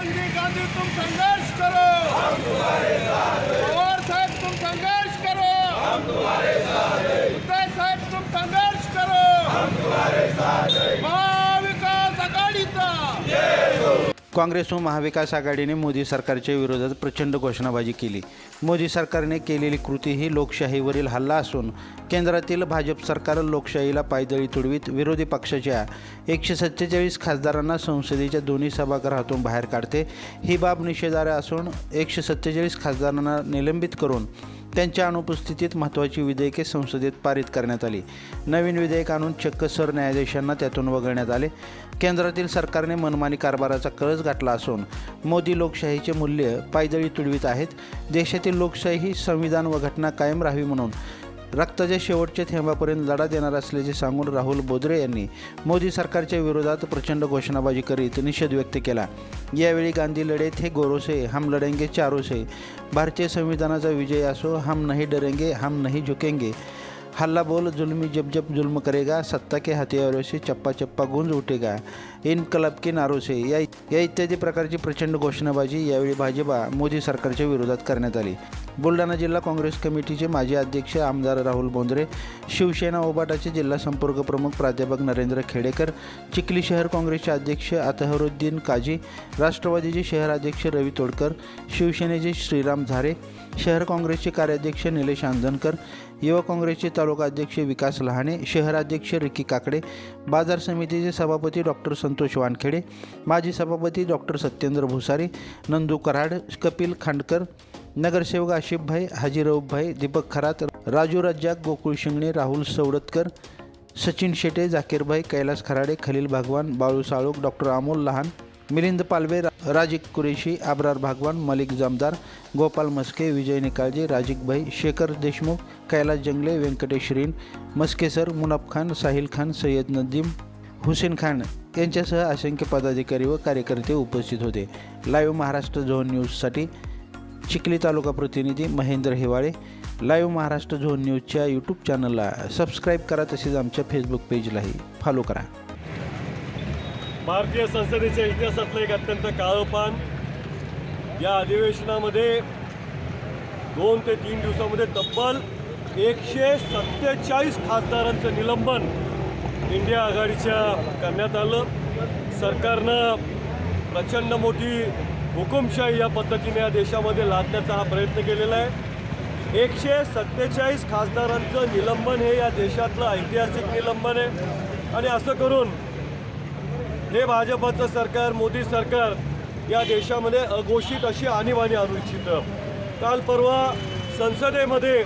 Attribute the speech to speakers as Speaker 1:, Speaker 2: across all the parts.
Speaker 1: राहुल जी गांधी तुम संघर्ष करो पवार साहब तुम संघर्ष करो उद्धव साहब तुम संघर्ष करो महाविकास आघाडीचा
Speaker 2: काँग्रेस व महाविकास आघाडीने मोदी सरकारच्या विरोधात प्रचंड घोषणाबाजी केली. मोदी सरकारने केलेली कृती ही लोकशाहीवरील हल्ला असून केंद्रातील भाजप सरकार लोकशाहीला पायदळी तुडवीत विरोधी पक्षाच्या एकशे सत्तेचाळीस खासदारांना संसदेच्या दोन्ही सभागृहातून बाहेर काढते. ही बाब निषेधार्ह असून एकशे सत्तेचाळीस खासदारांना निलंबित करून त्यांच्या अनुपस्थितीत महत्त्वाची विधेयके संसदेत पारित करण्यात आली. नवीन विधेयक आणून चक्क सरन्यायाधीशांना त्यातून वगळण्यात आले. केंद्रातील सरकारने मनमानी कारभाराचा कळस गाठला असून मोदी लोकशाहीचे मूल्य पायदळी तुडवीत आहेत. देशातील लोकशाही ही संविधान व घटना कायम राहावी म्हणून रक्ताच्या शेवटच्या थेंबापर्यंत लढा देणार असल्याचे सांगून राहुल बोदरे यांनी मोदी सरकारच्या विरोधात प्रचंड घोषणाबाजी करीत निषेध व्यक्त केला. यावेळी गांधी लढेत हे गोरोसे हम लढेंगे चारोसे. भारतीय संविधानाचा विजय असो हम नहीं डरेंगे हम नहीं झुकेंगे. हल्ला बोल जुल्मी जब जब जुल्म करेगा सत्ता के हथियारों से चप्पा चप्पा गूंज उठेगा। इनकलब के नारों से या या इत्यादी प्रकारची प्रचंड घोषणाबाजी यावेळी भाजपा मोदी सरकारच्या विरोधात करण्यात आली. बुलढाणा जिल्हा काँग्रेस कमिटीचे माजी अध्यक्ष आमदार राहुल बोंद्रे शिवसेना ओबाटाचे जिल्हा संपर्क प्रमुख प्राध्यापक नरेंद्र खेडेकर चिखली शहर काँग्रेसचे अध्यक्ष अतहरुद्दीन काजी राष्ट्रवादीचे शहराध्यक्ष रवी तोडकर शिवसेनेचे श्रीराम झारे शहर काँग्रेसचे कार्याध्यक्ष निलेश आंदणकर युवा काँग्रेसचे तालुका अध्यक्ष विकास लहाणे शहराध्यक्ष रिकी काकडे बाजार समितीचे सभापती डॉक्टर संतोष वानखेडे माजी सभापती डॉक्टर सत्येंद्र भुसारी नंदू कराड कपिल खांडकर नगरसेवक आशिफभाई हाजीराऊभाई दीपक खरात राजू रज्जाक गोकुळ शिंगणे राहुल सवडतकर सचिन शेटे जाकीरभाई कैलास खराडे खलील भगवान बाळू साळुक डॉक्टर अमोल लहान मिलिंद पालवे रा- राजिक कुरेशी आबरार भागवान मलिक जामदार गोपाल मस्के विजय निकाळजे राजिकभाई शेखर देशमुख कैलास जंगले व्यंकटेश रीन मस्के सर मुनाफ खान साहिल खान सय्यद नदीम हुसेन खान यांच्यासह असंख्य पदाधिकारी व कार्यकर्ते उपस्थित होते. लाईव्ह महाराष्ट्र झोन न्यूजसाठी चिखली तालुका प्रतिनिधी महेंद्र हिवाळे. लाईव्ह महाराष्ट्र झोन न्यूजच्या यूट्यूब चॅनलला सबस्क्राईब करा तसेच आमच्या फेसबुक पेजलाही फॉलो करा.
Speaker 3: भारतीय संसदेच्या इतिहासातलं एक अत्यंत काळं पान. या अधिवेशनामध्ये दोन ते तीन दिवसामध्ये तब्बल एकशे सत्तेचाळीस खासदारांचं निलंबन इंडिया आघाडीच्या करण्यात आलं. सरकारनं प्रचंड मोठी हुकुमशाही या पद्धतीने या देशामध्ये लादण्याचा हा प्रयत्न केलेला आहे. एकशे सत्तेचाळीस खासदारांचं निलंबन हे या देशातलं ऐतिहासिक निलंबन आहे. आणि असं करून हे भाजपचं सरकार मोदी सरकार या देशामध्ये अघोषित अशी आणीबाणी आणू इच्छितं. काल परवा संसदेमध्ये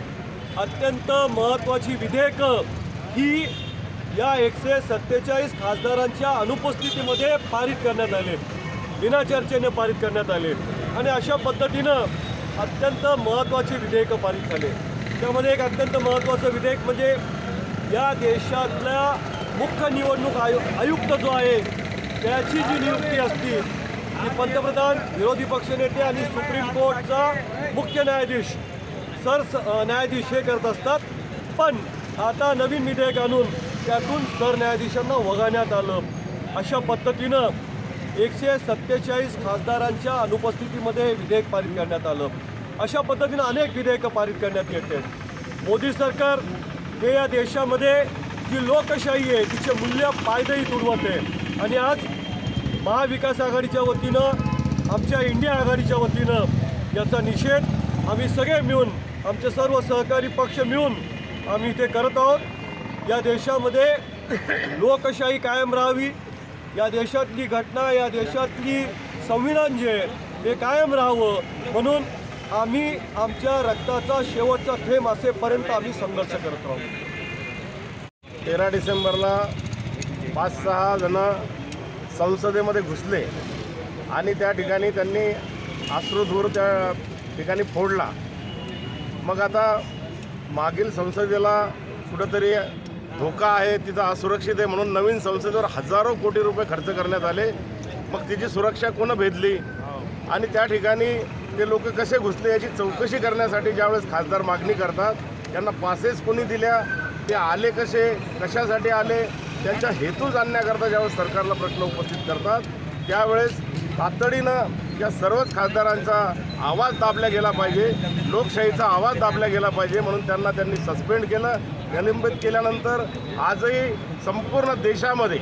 Speaker 3: अत्यंत महत्त्वाची विधेयकं ही या एकशे सत्तेचाळीस खासदारांच्या अनुपस्थितीमध्ये पारित करण्यात आले. विना चर्चेने पारित करण्यात आले. आणि अशा पद्धतीनं अत्यंत महत्त्वाची विधेयकं पारित झाले. त्यामध्ये एक अत्यंत महत्त्वाचं विधेयक म्हणजे या देशातल्या मुख्य निवडणूक आयु आयुक्त जो आहे त्याची जी नियुक्ती असती ती पंतप्रधान विरोधी पक्षनेते आणि सुप्रीम कोर्टचा मुख्य न्यायाधीश. सर न्यायाधीश हे करत असतात. पण आता नवीन विधेयक आणून त्यातून सरन्यायाधीशांना वगळण्यात आलं. अशा पद्धतीनं एकशे सत्तेचाळीस खासदारांच्या अनुपस्थितीमध्ये विधेयक पारित करण्यात आलं. अशा पद्धतीनं अनेक विधेयकं पारित करण्यात येते. मोदी सरकार हे या देशामध्ये जी लोकशाही आहे तिचे मूल्य पायदळी तुडवत. आहे आणि आज महाविकास आघाडीच्या वतीनं आमच्या इंडिया आघाडीच्या वतीनं याचा निषेध आम्ही सगळे मिळून आमचे सर्व सहकारी पक्ष मिळून आम्ही इथे करत आहोत. या देशामध्ये लोकशाही कायम राहावी. या देशातली घटना या देशातली संविधान जे हे ते कायम राहावं. म्हणून आम्ही आमच्या रक्ताचा शेवटचा थेंब असेपर्यंत आम्ही संघर्ष करत राहू.
Speaker 4: तेरा डिसेंबरला पाच सहा जण संसदेमध्ये घुसले आणि त्या ठिकाणी त्यांनी अश्रुधूर त्या ठिकाणी फोडला. मग आता मागील संसदेला कुठंतरी धोका आहे तिथं असुरक्षित आहे म्हणून नवीन संसदेवर हजारो कोटी रुपये खर्च करण्यात आले. मग तिची सुरक्षा कोण भेदली? आणि त्या ठिकाणी ते लोक कसे घुसले याची चौकशी करण्यासाठी ज्यावेळेस खासदार मागणी करतात त्यांना पासेस कोणी दिल्या? ते आले कसे? कशासाठी आले? त्यांचा हेतू जाणण्याकरता ज्यावेळेस सरकारला प्रश्न उपस्थित करतात त्यावेळेस तातडीनं या सर्वच खासदारांचा आवाज दाबला गेला पाहिजे लोकशाहीचा आवाज दाबला गेला पाहिजे म्हणून त्यांना त्यांनी सस्पेंड केलं. निलंबित केल्यानंतर आजही संपूर्ण देशामध्ये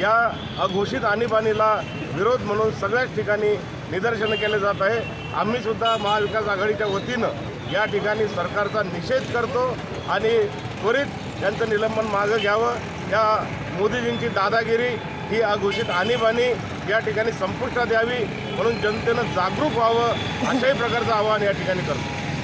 Speaker 4: या अघोषित आणीबाणीला विरोध म्हणून सगळ्याच ठिकाणी निदर्शनं केले जात आहे. आम्हीसुद्धा महाविकास आघाडीच्या वतीनं या ठिकाणी सरकारचा निषेध करतो आणि त्वरित त्यांचं निलंबन मागं घ्यावं. या मोदीजींची दादागिरी ही अघोषित आणीबाणी या ठिकाणी संपुष्टात यावी म्हणून जनतेनं जागरूक व्हावं अशाही प्रकारचं आवाहन या ठिकाणी करतो.